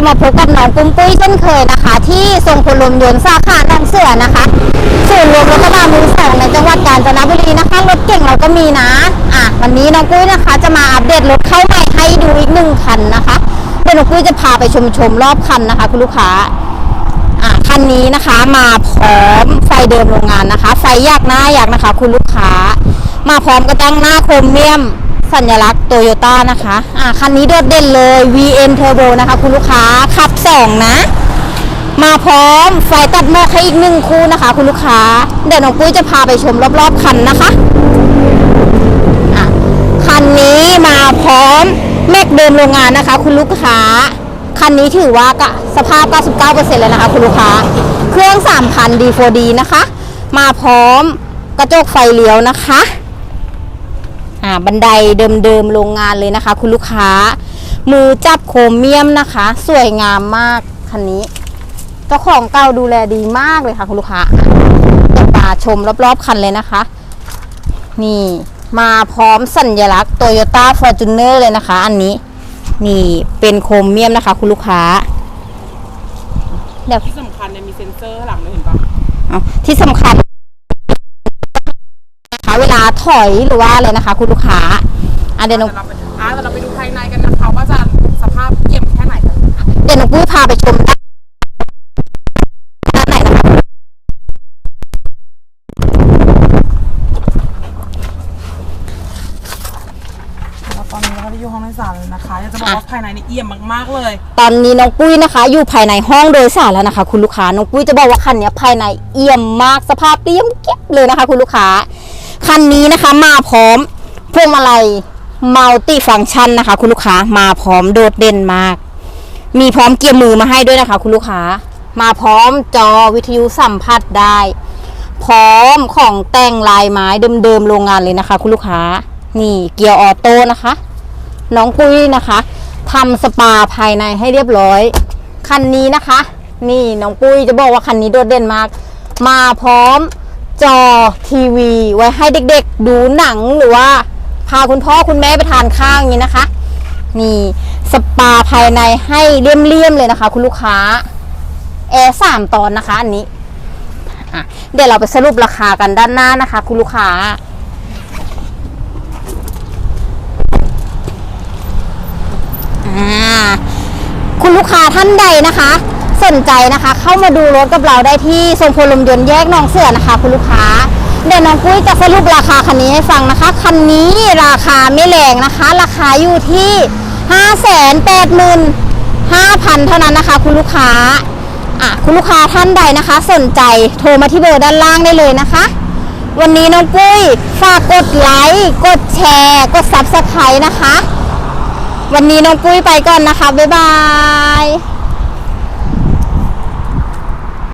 บมาพบกับน้องปุ้มปุ้ยเช่นเคยนะคะ ที่ทรงพลลมยนต์สาขาหนองเสือนะคะศูนย์รวมรถกระบะมือสองในจังหวัดกาญจนบุรีนะคะรถเก่งเราก็มีนะอะวันนี้น้องปุ้ยนะคะ จะมาอัปเดตรถเข้าใหม่ให้ดูอีกหนึ่งคันนะคะเดี๋ยวน้องปุ้ยจะพาไปชมชมรอบคันนะคะ คุณลูกค้าอะคันนี้นะคะมาพร้อมไฟเดิมโรงงานนะคะ ไฟยากหน้าอยากนะคะ คุณลูกค้า มาพร้อมกระจังหน้าโครเมียม สัญลักษณ์โตโยต้านะคะอะคันนี้โดดเด่นเลย VN Turbo นะคะ คุณลูกค้าขับ 2 นะ มาพร้อมไฟตัดหมอกให้อีกหนึ่งคู่นะคะ คุณลูกค้า เดี๋ยวน้องปุ้ยจะพาไปชมรอบๆคันนะคะอะคันนี้มาพร้อมแม็กเดิมโรงงานนะคะ คุณลูกค้าคันนี้ถือว่ากะสภาพ 99%เลยนะคะ คุณลูกค้า เครื่อง 3,000 D4D นะคะ มาพร้อมกระจกไฟเลี้ยวนะคะ บันไดเดิมๆโรงงานเลยนะคะ คุณลูกค้า มือจับโครเมียมนะคะ สวยงามมากคันนี้เจ้าของเก่าดูแลดีมากเลยค่ะ คุณลูกค้าเดี๋ยวตาชมรอบๆคันเลยนะคะ นี่มาพร้อมสัญลักษณ์ Toyota Fortuner เลยนะคะ อันนี้ นี่เป็นโครเมียมนะคะ คุณลูกค้าเดี๋ยวที่สำคัญเนี่ยมีเซ็นเซอร์ข้างหลังด้วยเห็นปะเอาที่สำคัญนะคะเวลาถอยหรือว่าอะไรนะคะ คุณลูกค้าอะเดี๋ยวน้องแต่เราไปอะแต่เราไปดูภายในกันนะคะว่าจะสภาพเยี่ยมแค่ไหนกันเดี๋ยวน้องปุ้ยพาไปชมด้านด้านไหนนะคะแล้วตอนนี้เราก็ได้อยู่ห้องโดยสารเลยนะคะอยากจะบอกว่าภายในนี่เอี่ยมมากๆเลย ตอนนี้น้องปุ้ยนะคะ อยู่ภายในห้องโดยสารแล้วนะคะ คุณลูกค้าน้องปุ้ยจะบอกว่าคันเนี้ยภายในเอี่ยมมากสภาพเอี่ยมเก็บเลยนะคะ คุณลูกค้า คันนี้นะคะ มาพร้อมพวงมาลัยมัลติฟังชันนะคะ คุณลูกค้ามาพร้อมโดดเด่นมาก มีพร้อมเกียร์มือมาให้ด้วยนะคะ คุณลูกค้า มาพร้อมจอวิทยุสัมผัสได้ พร้อมของแต่งลายไม้เดิมๆโรงงานเลยนะคะ คุณลูกค้า นี่เกียร์ออโต้นะคะ น้องปุ้ยนะคะทำสปาภายในให้เรียบร้อย คันนี้นะคะ นี่น้องปุ้ยจะบอกว่าคันนี้โดดเด่นมาก มาพร้อม จอทีวีไว้ให้เด็กๆ ดูหนังหรือว่า พาคุณพ่อคุณแม่ไปทานข้าวอย่างนี้นะคะนี่สปาภายในให้เลี่ยมๆเลยนะคะ คุณลูกค้าแอร์สามตอนนะคะอันนี้เดี๋ยวเราไปสรุปราคากันด้านหน้านะคะ คุณลูกค้า คุณลูกค้าท่านใดนะคะ สนใจนะคะ เข้ามาดูรถกับเราได้ที่ทรงพลมยนต์แยกหนองเสือนะคะ คุณลูกค้า เดี๋ยวน้องปุ้ยจะสรุปราคาคันนี้ให้ฟังนะคะ คันนี้ราคาไม่แรงนะคะ ราคาอยู่ที่5 8 5 0 0 0 เท่านั้นนะคะ คุณลูกค้าอะคุณลูกค้าท่านใดนะคะ สนใจโทรมาที่เบอร์ด้านล่างได้เลยนะคะ วันนี้น้องปุ้ยฝากกดไลค์กดแชร์ กดซับสไครต์นะคะ วันนี้น้องปุ้ยไปก่อนนะคะ บ๊ายบาย